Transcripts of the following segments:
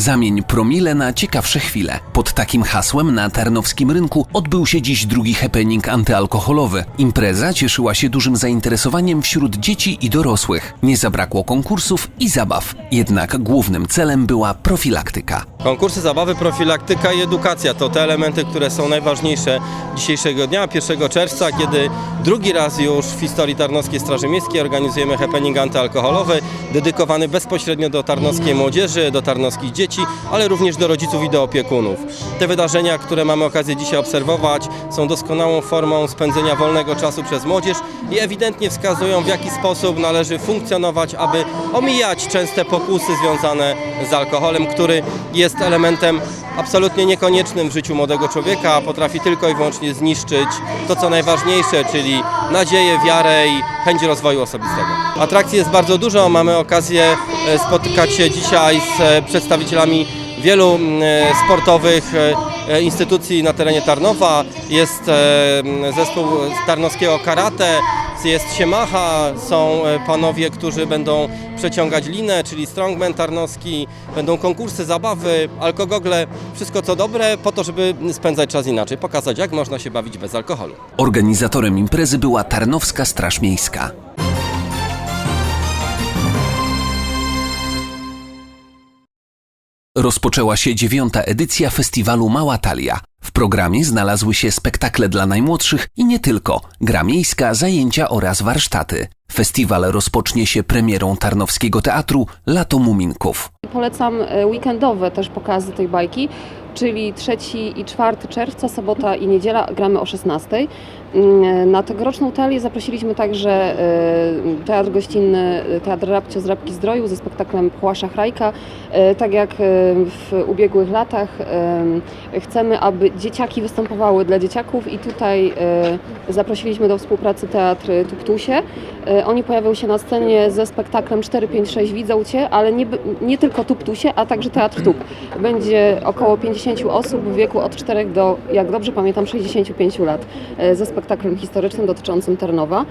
Zamień promile na ciekawsze chwile. Pod takim hasłem na tarnowskim rynku odbył się dziś drugi happening antyalkoholowy. Impreza cieszyła się dużym zainteresowaniem wśród dzieci i dorosłych. Nie zabrakło konkursów i zabaw. Jednak głównym celem była profilaktyka. Konkursy zabawy, profilaktyka i edukacja to te elementy, które są najważniejsze dzisiejszego dnia, 1 czerwca, kiedy drugi raz już w historii Tarnowskiej Straży Miejskiej organizujemy happening antyalkoholowy, dedykowany bezpośrednio do tarnowskiej młodzieży, do tarnowskich dzieci, ale również do rodziców i do opiekunów. Te wydarzenia, które mamy okazję dzisiaj obserwować, są doskonałą formą spędzenia wolnego czasu przez młodzież i ewidentnie wskazują, w jaki sposób należy funkcjonować, aby omijać częste pokusy związane z alkoholem, który jest elementem absolutnie niekoniecznym w życiu młodego człowieka, potrafi tylko i wyłącznie zniszczyć to, co najważniejsze, czyli nadzieję, wiarę i chęć rozwoju osobistego. Atrakcji jest bardzo dużo. Mamy okazję e, spotykać się dzisiaj z e, przedstawicielami wielu e, sportowych instytucji na terenie Tarnowa. Jest zespół tarnowskiego karate, jest Siemacha, są e, panowie, którzy będą przeciągać linę, czyli strongman tarnowski, będą konkursy, zabawy, alkogogle, wszystko co dobre po to, żeby spędzać czas inaczej, pokazać jak można się bawić bez alkoholu. Organizatorem imprezy była Tarnowska Straż Miejska. Rozpoczęła się dziewiąta edycja festiwalu Mała Talia. W programie znalazły się spektakle dla najmłodszych i nie tylko, gra miejska, zajęcia oraz warsztaty. Festiwal rozpocznie się premierą Tarnowskiego Teatru Lato Muminków. Polecam e, weekendowe też pokazy tej bajki, czyli 3 i 4 czerwca, sobota i niedziela gramy o 16. Mm, Na tegoroczną talię zaprosiliśmy także e, Teatr Gościnny, Teatr Rabcio z Rabki Zdroju ze spektaklem Pchła Szachrajka. E, Tak jak e, w ubiegłych latach chcemy, aby dzieciaki występowały dla dzieciaków i tutaj zaprosiliśmy do współpracy Teatr Tuptusie. Oni pojawią się na scenie ze spektaklem 456 Widzą Cię, ale nie, nie tylko Tuptusie, a także Teatr Tup. Będzie około 50 osób w wieku od 4 do, jak dobrze pamiętam, 65 lat e, ze spektaklem historycznym dotyczącym Tarnowa.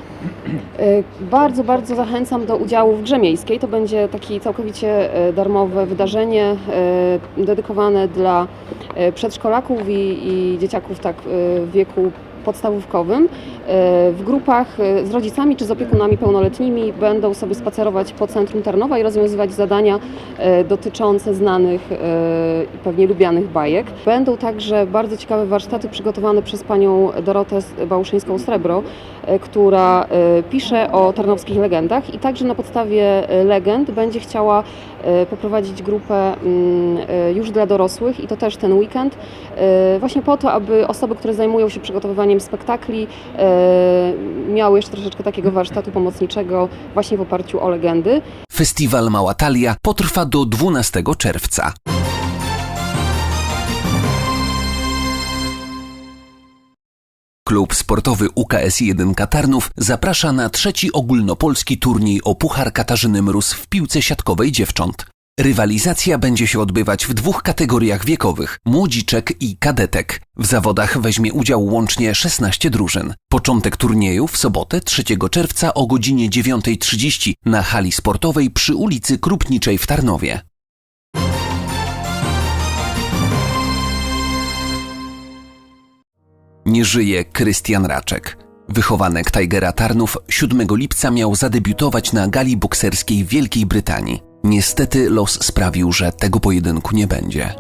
E, Bardzo, bardzo zachęcam do udziału w Grze Miejskiej. To będzie takie całkowicie e, darmowe wydarzenie dedykowane dla przedszkolaków i, i dzieciaków tak w wieku podstawówkowym. E, W grupach e, z rodzicami czy z opiekunami pełnoletnimi będą sobie spacerować po centrum Tarnowa i rozwiązywać zadania e, dotyczące znanych i pewnie lubianych bajek. Będą także bardzo ciekawe warsztaty przygotowane przez panią Dorotę Bałuszyńską-Srebro, która pisze o tarnowskich legendach i także na podstawie legend będzie chciała poprowadzić grupę mm, już dla dorosłych i to też ten weekend, właśnie po to, aby osoby, które zajmują się przygotowywaniem spektakli, e, miały jeszcze troszeczkę takiego warsztatu pomocniczego właśnie w oparciu o legendy. Festiwal Mała Talia potrwa do 12 czerwca. Klub sportowy UKS 1 Katarnów zaprasza na trzeci ogólnopolski turniej o Puchar Katarzyny Mróz w piłce siatkowej dziewcząt. Rywalizacja będzie się odbywać w dwóch kategoriach wiekowych młodziczek i kadetek. W zawodach weźmie udział łącznie 16 drużyn. Początek turnieju w sobotę 3 czerwca o godzinie 9.30 na hali sportowej przy ulicy Krupniczej w Tarnowie. Nie żyje Krystian Raczek. Wychowanek Tigera Tarnów 7 lipca miał zadebiutować na gali bokserskiej w Wielkiej Brytanii. Niestety los sprawił, że tego pojedynku nie będzie.